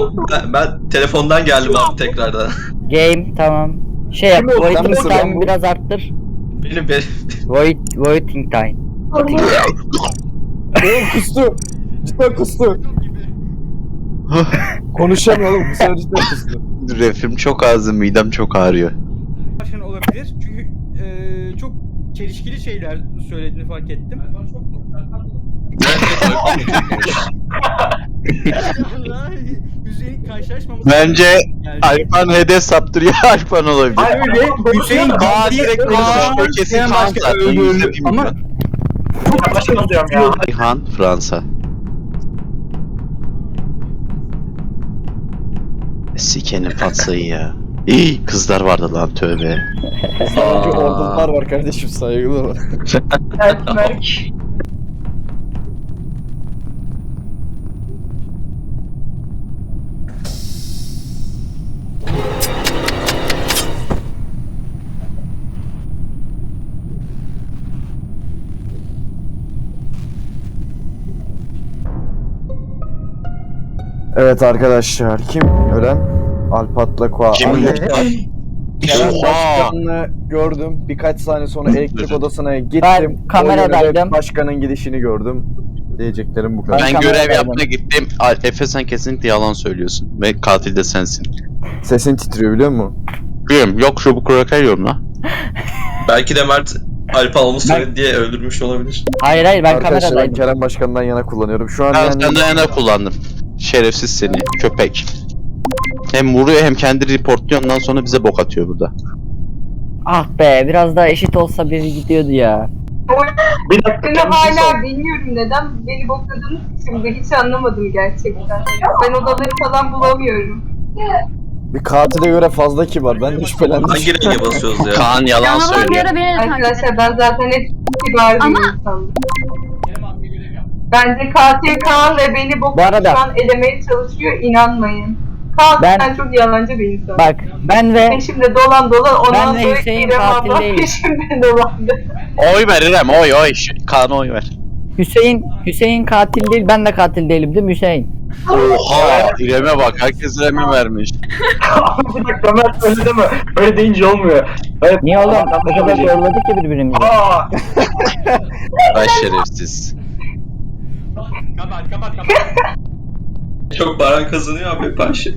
ol, ben, ben telefondan geldim abi tekrardan. Game tamam. Şey yap, Kim oldu? waiting misin lan time'ı bu? biraz arttır. Benim benim. Wait, waiting time. Oğlum kustu. Cidden kustu. Konuşamıyor oğlum. Bu sefer cidden kustu. Refim çok ağzı, midem çok ağrıyor. başkan olabilir. Çünkü eee, çok çelişkili şeyler söylediğini fark ettim. Vallahi Hüseyin karşılaşmamız Bence Yani- Alpan hedef saptırıyor Alpan olabilir. Öyle Hüseyin Kaan direkt Kaan. Kesin Kaan başka zaten. Yüzde bir Ama milyon. başkan diyorum ya. İlhan Fransa. Sikenin patsayı ya. İyi kızlar vardı lan tövbe. Sadece ordular var kardeşim saygılı var. Evet arkadaşlar kim ölen? Alpatla Kua. Kim ölen? Kerem Oha! Başkan'ı gördüm. Birkaç saniye sonra elektrik odasına gittim. Ben kameradaydım. Başkanın gidişini gördüm. Diyeceklerim bu kadar. Ben Ben görev yapmaya gittim. Efe sen kesinlikle yalan söylüyorsun. Ve katil de sensin. Sesin titriyor biliyor musun? Biliyorum yok şu bu kroker yorumla. Belki de Mert Alpan onu söyledi diye öldürmüş olabilir. Hayır hayır ben Arkadaşlar ben kameradaydım. Kerem Başkan'dan yana kullanıyorum. Şu an Ben yani... senden yana kullandım. Şerefsiz seni köpek. Hem vuruyor hem kendi reportluyor ondan sonra bize bok atıyor burada. Ah be biraz daha eşit olsa biri gidiyordu ya. Bir dakika. Ben bir şey hala bilmiyorum neden beni bokladınız şimdi hiç anlamadım gerçekten. Ben odaları falan bulamıyorum. Bir katile göre fazla kibar. Ben de şüphelendim. Hangi renge basıyoruz ya? Kaan yalan Canavar söylüyor. ara beni de takip Arkadaşlar ben zaten hep kibar bir Ama- insanım. Bence katil Kaan ve beni Bu boklayan arada- şu an elemeye çalışıyor inanmayın. Kaan Ben- sen çok yalancı bir insan. Bak ben ve Peşimde dolan dolan ondan Ben ve sonra Hüseyin İrem katil abla peşimde dolandı. Oy ver İrem oy oy. Ş- Kaan'a oy ver. Hüseyin Hüseyin katil değil ben de katil değilim değil mi Hüseyin? Oha İrem'e bak herkes İrem'e vermiş. bir dakika Mert öyle deme. Öyle deyince olmuyor. Evet. Niye oğlum? O kadar zorladık ki birbirimizi. Aa, Ay şerefsiz. Çok paran kazanıyor abi Paşa.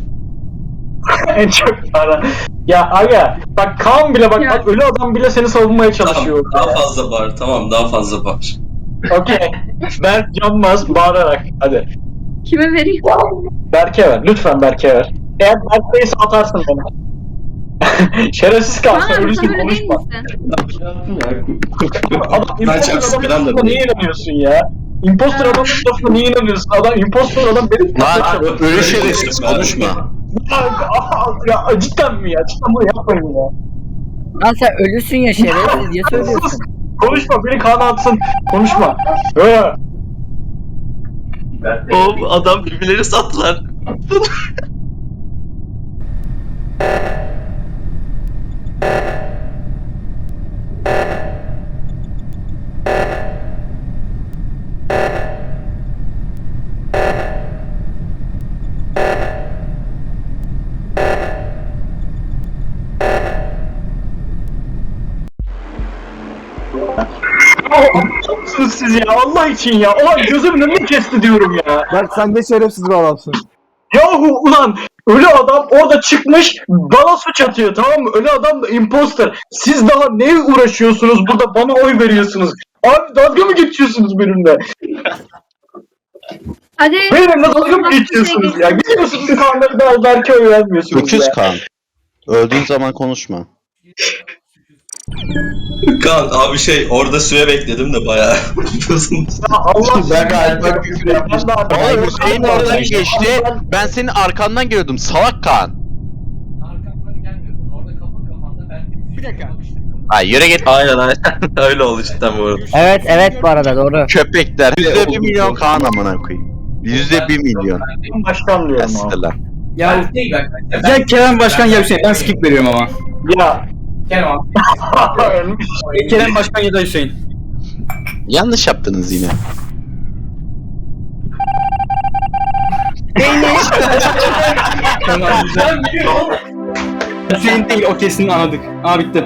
en çok para. Ya aga bak Kaan bile bak, Ya. bak ölü adam bile seni savunmaya Tamam, çalışıyor. daha fazla bağır. Tamam daha fazla bağır. Okey. Berk Canmaz bağırarak hadi. Kime vereyim? Berke ver. Lütfen Berke ver. Eğer Berke'yi atarsın bana. Şerefsiz kalsın Kaan ölüsün sen öyle değil konuşma. misin? Adam Ben çarpsın falan da lafına niye inanıyorsun ya? Impostor adamın lafına niye inanıyorsun? Adam impostor adam benim Lan ölü şerefsiz konuşma. ya, ya cidden mi ya? Cidden bunu yapmayın ya. Lan sen ölüsün ya şerefsiz diye söylüyorsun. Konuşma beni kana atsın. Konuşma. Öyle. Oğlum adam birbirleri sattılar. Yapsınız siz ya Allah için ya. Ulan gözümün önünü kesti diyorum ya. Berk sen de şerefsiz bir adamsın. Yahu ulan ölü adam orada çıkmış bana suç atıyor tamam mı? Ölü adam da imposter. Siz daha ne uğraşıyorsunuz burada bana oy veriyorsunuz. Abi dalga mı geçiyorsunuz benimle? Hadi. Benimle dalga mı geçiyorsunuz ya? Gidiyorsunuz Kaan'ları da belki oy vermiyorsunuz Öküz ya. Kaan. Öldüğün zaman konuşma. Kaan abi şey orada süre bekledim de bayağı Allah Ben galiba küfür adamı- Oğlum Hüseyin oradan geçti. Ben senin arkandan geliyordum. Salak Kaan. Bir dakika. Ha yürü git. Aynen aynen. Öyle oldu cidden bu arada. Evet evet bu arada doğru. Köpekler. Yüzde bir milyon Kaan amına koyayım. Yüzde bir milyon. Başkan diyorum ama. lan. Ya, Ya Kerem Başkan ya Hüseyin. Ben skip veriyorum ama. ya. Ölmüş. Kerem Başkan ya da Hüseyin. Yanlış yaptınız yine. Hüseyin değil o kesin anladık. Aa bitti.